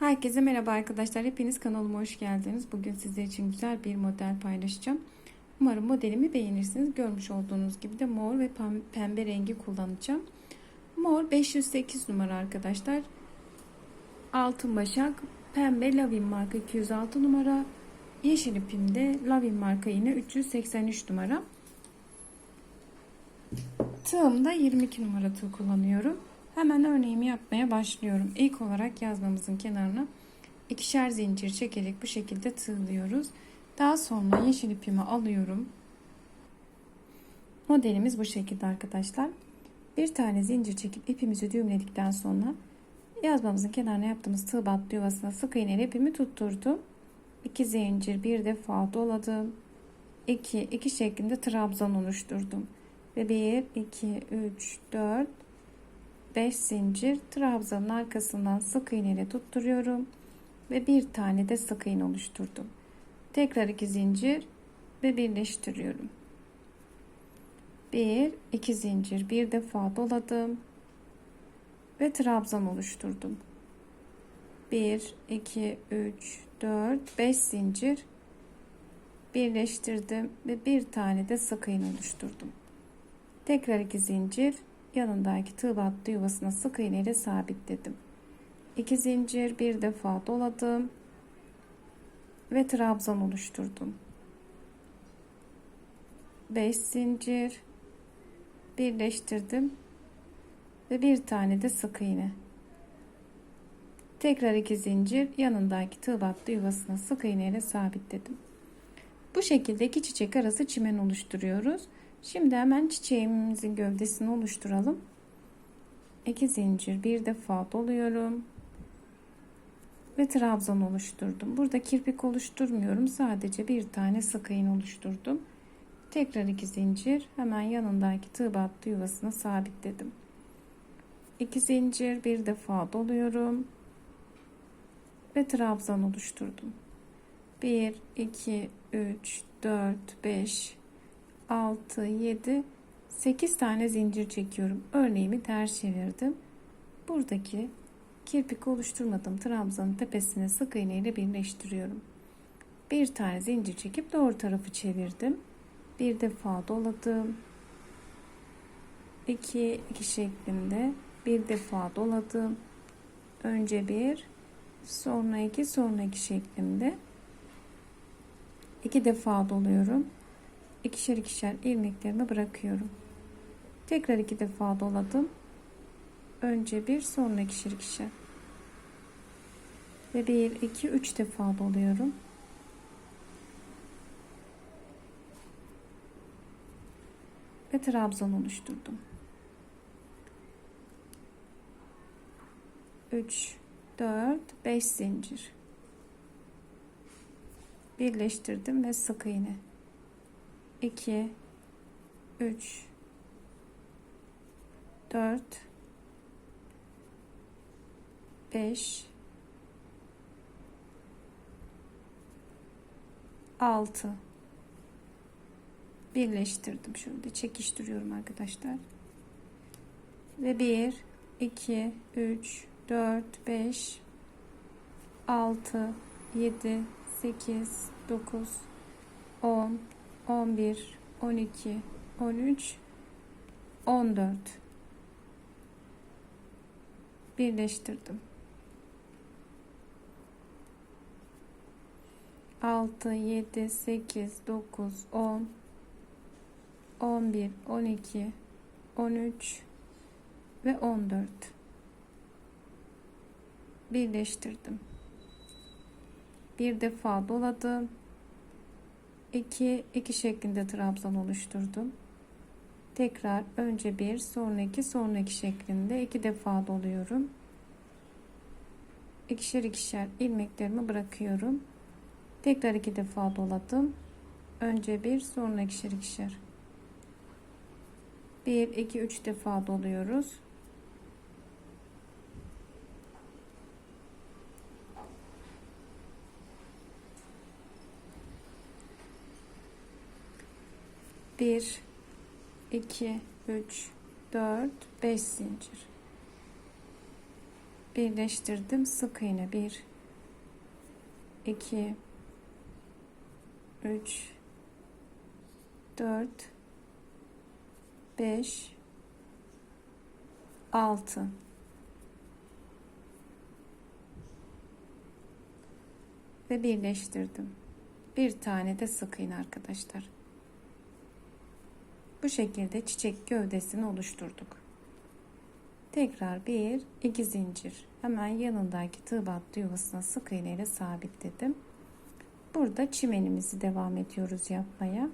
Herkese merhaba arkadaşlar. Hepiniz kanalıma hoş geldiniz. Bugün sizler için güzel bir model paylaşacağım. Umarım modelimi beğenirsiniz. Görmüş olduğunuz gibi de mor ve pembe rengi kullanacağım. Mor 508 numara arkadaşlar. Altın başak. Pembe Lavin marka 206 numara. Yeşil ipimde Lavin marka yine 383 numara. Tığımda 22 numara tığ kullanıyorum. Hemen örneğimi yapmaya başlıyorum. İlk olarak yazmamızın kenarına ikişer zincir çekerek bu şekilde tığlıyoruz. Daha sonra yeşil ipimi alıyorum. Modelimiz bu şekilde arkadaşlar. Bir tane zincir çekip ipimizi düğümledikten sonra yazmamızın kenarına yaptığımız tığ battı yuvasına sık iğneyle ipimi tutturdum. 2 zincir bir defa doladım. 2 2 şeklinde trabzan oluşturdum. Ve 1 2 3 4 5 zincir trabzanın arkasından sık iğne ile tutturuyorum ve bir tane de sık iğne oluşturdum. Tekrar 2 zincir ve birleştiriyorum. 1 2 zincir bir defa doladım ve trabzan oluşturdum. 1 2 3 4 5 zincir birleştirdim ve bir tane de sık iğne oluşturdum. Tekrar 2 zincir yanındaki tığ yuvasına sık iğne ile sabitledim. 2 zincir bir defa doladım ve trabzan oluşturdum. 5 zincir birleştirdim ve bir tane de sık iğne. Tekrar 2 zincir yanındaki tığ yuvasına sık iğne ile sabitledim. Bu şekilde iki çiçek arası çimen oluşturuyoruz. Şimdi hemen çiçeğimizin gövdesini oluşturalım. 2 zincir bir defa doluyorum. Ve trabzan oluşturdum. Burada kirpik oluşturmuyorum. Sadece bir tane sık iğne oluşturdum. Tekrar 2 zincir hemen yanındaki tığ battı yuvasına sabitledim. 2 zincir bir defa doluyorum. Ve trabzan oluşturdum. 1 2 3 4 5 6, 7, 8 tane zincir çekiyorum. Örneğimi ters çevirdim. Buradaki kirpik oluşturmadım. Trabzanın tepesine sık iğne ile birleştiriyorum. Bir tane zincir çekip doğru tarafı çevirdim. Bir defa doladım. 2 2 şeklinde bir defa doladım. Önce bir, sonra iki, sonra iki şeklinde. iki defa doluyorum ikişer ikişer ilmeklerimi bırakıyorum. Tekrar iki defa doladım. Önce bir sonra ikişer ikişer. Ve bir, iki, üç defa doluyorum. Ve trabzan oluşturdum. 3 4 5 zincir birleştirdim ve sık iğne 2 3 4 5 6 birleştirdim şöyle çekiştiriyorum arkadaşlar. Ve 1 2 3 4 5 6 7 8 9 10 11, 12, 13, 14 birleştirdim. 6, 7, 8, 9, 10, 11, 12, 13 ve 14 birleştirdim. Bir defa doladım 2 2 şeklinde trabzan oluşturdum. Tekrar önce bir, sonra iki, sonra iki şeklinde iki defa doluyorum. İkişer ikişer ilmeklerimi bırakıyorum. Tekrar iki defa doladım. Önce bir, sonra ikişer ikişer. Bir, iki, üç defa doluyoruz. 1 2 3 4 5 zincir birleştirdim sık iğne 1 2 3 4 5 6 ve birleştirdim. Bir tane de sık iğne arkadaşlar. Bu şekilde çiçek gövdesini oluşturduk. Tekrar bir iki zincir. Hemen yanındaki tığ battı yuvasına sık iğne ile sabitledim. Burada çimenimizi devam ediyoruz yapmaya.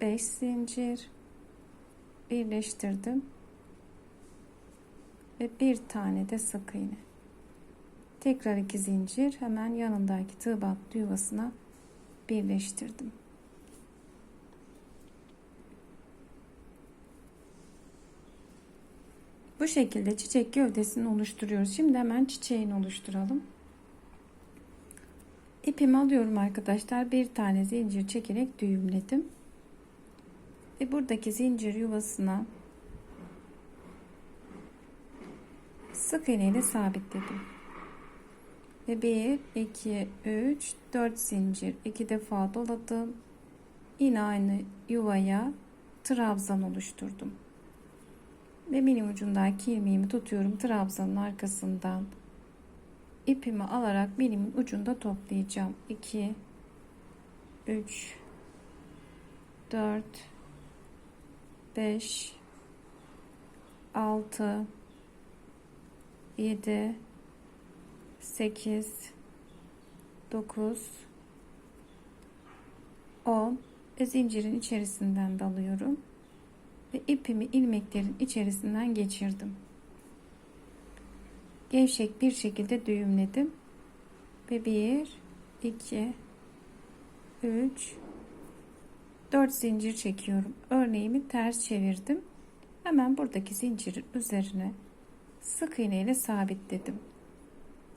Beş zincir birleştirdim ve bir tane de sık iğne. Tekrar iki zincir hemen yanındaki tığ battı yuvasına birleştirdim. Bu şekilde çiçek gövdesini oluşturuyoruz. Şimdi hemen çiçeğini oluşturalım. İpimi alıyorum arkadaşlar. Bir tane zincir çekerek düğümledim. Ve buradaki zincir yuvasına sık iğne ile sabitledim. Ve 1, 2, 3, 4 zincir. 2 defa doladım. Yine aynı yuvaya trabzan oluşturdum. Ve benim ucundaki ilmeğimi tutuyorum. Trabzanın arkasından ipimi alarak belimin ucunda toplayacağım. 2 3 4 5 6 7 8 9 10 ve zincirin içerisinden dalıyorum ve ipimi ilmeklerin içerisinden geçirdim. Gevşek bir şekilde düğümledim ve 1 2 3 4 zincir çekiyorum. Örneğimi ters çevirdim. Hemen buradaki zincirin üzerine sık iğne ile sabitledim.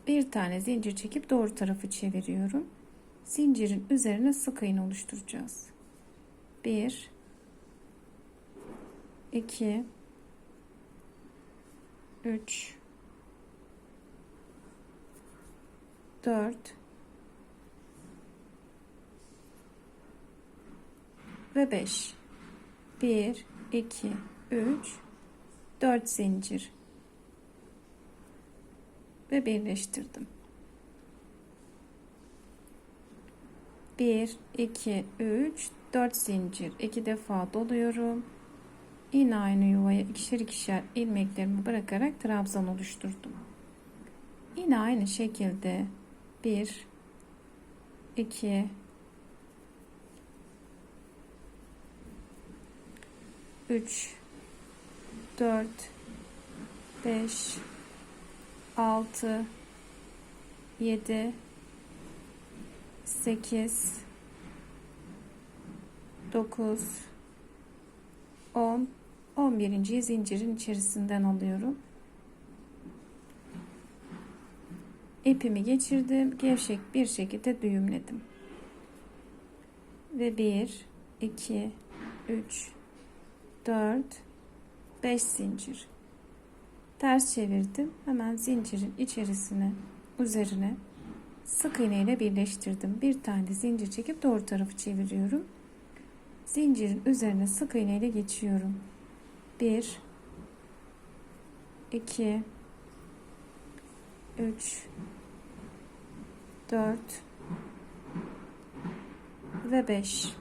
Bir tane zincir çekip doğru tarafı çeviriyorum. Zincirin üzerine sık iğne oluşturacağız. 1 2 3 4 ve 5 1 2 3 4 zincir ve birleştirdim. 1 2 3 4 zincir iki defa doluyorum. Yine aynı yuvaya ikişer ikişer ilmeklerimi bırakarak trabzan oluşturdum. Yine aynı şekilde 1 2 3 4 5 6 7 8 9 10 11. zincirin içerisinden alıyorum. İpimi geçirdim. Gevşek bir şekilde düğümledim. Ve 1 2 3 4 5 zincir ters çevirdim. Hemen zincirin içerisine üzerine sık iğne ile birleştirdim. Bir tane zincir çekip doğru tarafı çeviriyorum. Zincirin üzerine sık iğne ile geçiyorum. 1 2 3 4 ve 5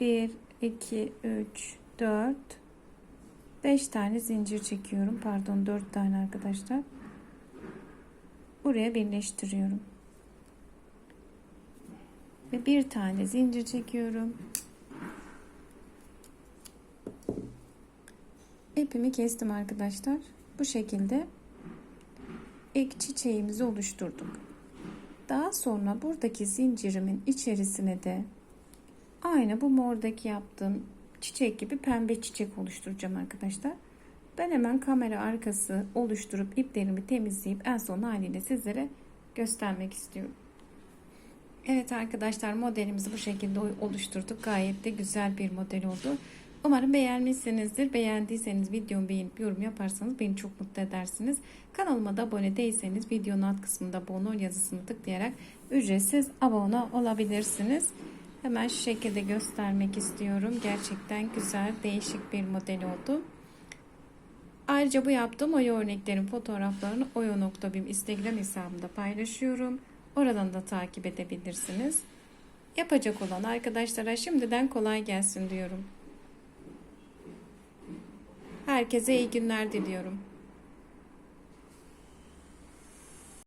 1 2 3 4 5 tane zincir çekiyorum. Pardon 4 tane arkadaşlar. Buraya birleştiriyorum. Ve bir tane zincir çekiyorum. İpimi kestim arkadaşlar. Bu şekilde ilk çiçeğimizi oluşturduk. Daha sonra buradaki zincirimin içerisine de aynı bu mordaki yaptığım çiçek gibi pembe çiçek oluşturacağım arkadaşlar. Ben hemen kamera arkası oluşturup iplerimi temizleyip en son haliyle sizlere göstermek istiyorum. Evet arkadaşlar modelimizi bu şekilde oluşturduk. Gayet de güzel bir model oldu. Umarım beğenmişsinizdir. Beğendiyseniz videomu beğenip yorum yaparsanız beni çok mutlu edersiniz. Kanalıma da abone değilseniz videonun alt kısmında abone ol yazısını tıklayarak ücretsiz abone olabilirsiniz. Hemen şu şekilde göstermek istiyorum. Gerçekten güzel, değişik bir model oldu. Ayrıca bu yaptığım oya örneklerin fotoğraflarını oyo.bim Instagram hesabımda paylaşıyorum. Oradan da takip edebilirsiniz. Yapacak olan arkadaşlara şimdiden kolay gelsin diyorum. Herkese iyi günler diliyorum.